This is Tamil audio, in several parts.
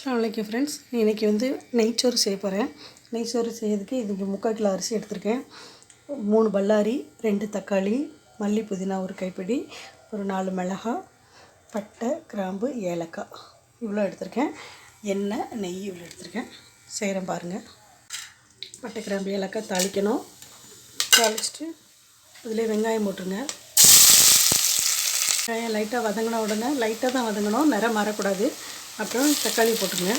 அஸ்லாம் வலைக்கம் ஃப்ரெண்ட்ஸ் இன்றைக்கி வந்து நெய்ச்சோறு செய்ய போகிறேன் நெய்ச்சோறு செய்யறதுக்கு இதுக்கு முக்கால் கிலோ அரிசி எடுத்திருக்கேன். மூணு பல்லாரி ரெண்டு தக்காளி மல்லி புதினா ஒரு கைப்பிடி ஒரு நாலு மிளகாய் பட்டை கிராம்பு ஏலக்காய். இவ்வளோ எடுத்திருக்கேன். எண்ணெய் நெய் இவ்வளோ எடுத்திருக்கேன். செய்கிறேன் பாருங்கள் பட்டை கிராம்பு ஏலக்காய் தாளிக்கணும். தாளிச்சிட்டு அதிலே வெங்காயம் போட்டுருங்க. வெங்காயம் லைட்டாக வதங்கின உடனே லைட்டாக தான் வதங்கணும். நிறம் மாறக்கூடாது. அப்புறம் தக்காளி போட்டுருங்க.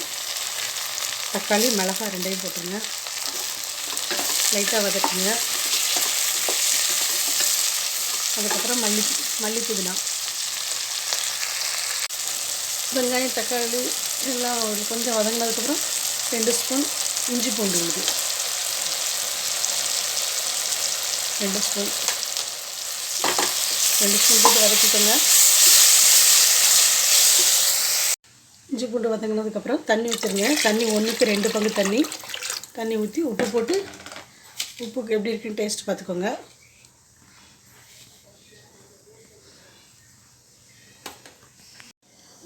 தக்காளி மிளகா ரெண்டையும் போட்டுருங்க. லைட்டாக வதக்குங்க. அதுக்கப்புறம் மல்லி மல்லி புதினா வெங்காயம் தக்காளி எல்லாம் ஒரு கொஞ்சம் வதங்கினதுக்கப்புறம் ரெண்டு ஸ்பூன் இஞ்சி பூண்டு விழுது ரெண்டு ஸ்பூன். ரெண்டு ஸ்பூன் போட்டு வதக்கிக்கோங்க. இஞ்சி பூண்டு வதங்கினதுக்கப்புறம் தண்ணி ஊற்றுருங்க தண்ணி ஒன்றுக்கு ரெண்டு பங்கு தண்ணி. தண்ணி ஊற்றி உப்பு போட்டு உப்புக்கு எப்படி இருக்குன்னு டேஸ்ட் பார்த்துக்கோங்க.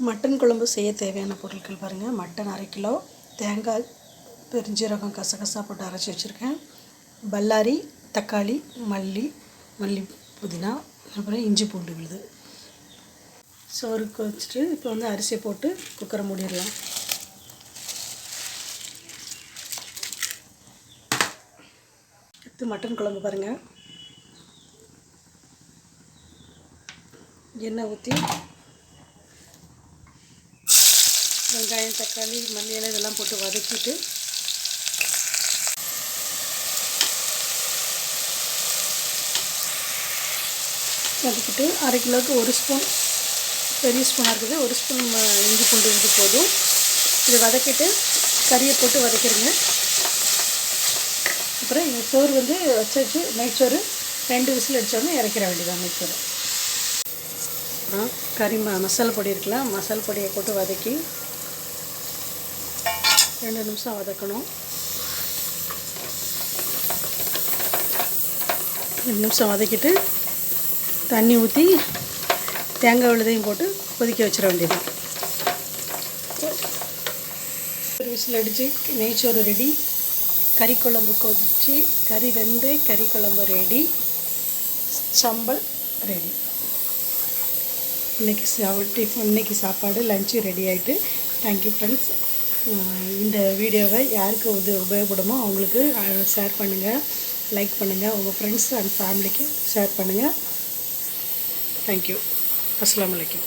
மட்டன் குழம்பு செய்ய தேவையான பொருட்கள் பாருங்கள் மட்டன் அரை கிலோ. தேங்காய் பெருஞ்சீரகம் கசகசா போட்டு அரைச்சி வச்சுருக்கேன். பல்லாரி தக்காளி மல்லி மல்லி புதினா அப்புறம் இஞ்சி பூண்டு விழுது. சோறுக்கு வச்சுட்டு இப்போ வந்து அரிசியை போட்டு குக்கரை மூடிடலாம். அடுத்து மட்டன் குழம்பு பாருங்கள் எண்ணெய் ஊற்றி வெங்காயம் தக்காளி மல்லியெல்லாம் இதெல்லாம் போட்டு வதக்கிட்டு வதக்கிட்டு அரை கிலோவுக்கு ஒரு ஸ்பூன் பெரிய ஸ்பூனாக இருக்குது. ஒரு ஸ்பூன் இஞ்சி பூண்டு இஞ்சி போதும். இதை வதக்கிட்டு கறியை போட்டு வதக்கிடுங்க அப்புறம் இந்த சோறு வந்து வச்சு வச்சு நெய்ச்சோறு ரெண்டு விசில் அடித்தோடனே இறக்கிற வேண்டியதான் நெய்ச்சோறு அப்புறம் கறி ம மசாலா பொடி இருக்கலாம் மசாலா பொடியை போட்டு வதக்கி ரெண்டு நிமிஷம் வதக்கணும். ரெண்டு நிமிஷம் வதக்கிட்டு தண்ணி ஊற்றி தேங்காய் விழுதையும் போட்டு கொதிக்க வச்சிட வேண்டியது. ஒரு விசில் அடித்து நெய்ச்சோறு ரெடி கறி குழம்பு கொதித்து கறி வெந்து கறி குழம்பு ரெடி சம்பல் ரெடி இன்றைக்கி சா டிஃபன் இன்றைக்கி சாப்பாடு லஞ்சு ரெடி ஆகிட்டு தேங்க்யூ ஃப்ரெண்ட்ஸ் இந்த வீடியோவை யாருக்கு உது உபயோகப்படுமோ அவங்களுக்கு ஷேர் பண்ணுங்கள் லைக் பண்ணுங்கள் உங்கள் ஃப்ரெண்ட்ஸ் அண்ட் ஃபேமிலிக்கு ஷேர் பண்ணுங்கள் தேங்க்யூ அஸ்லாம் வலைக்கம்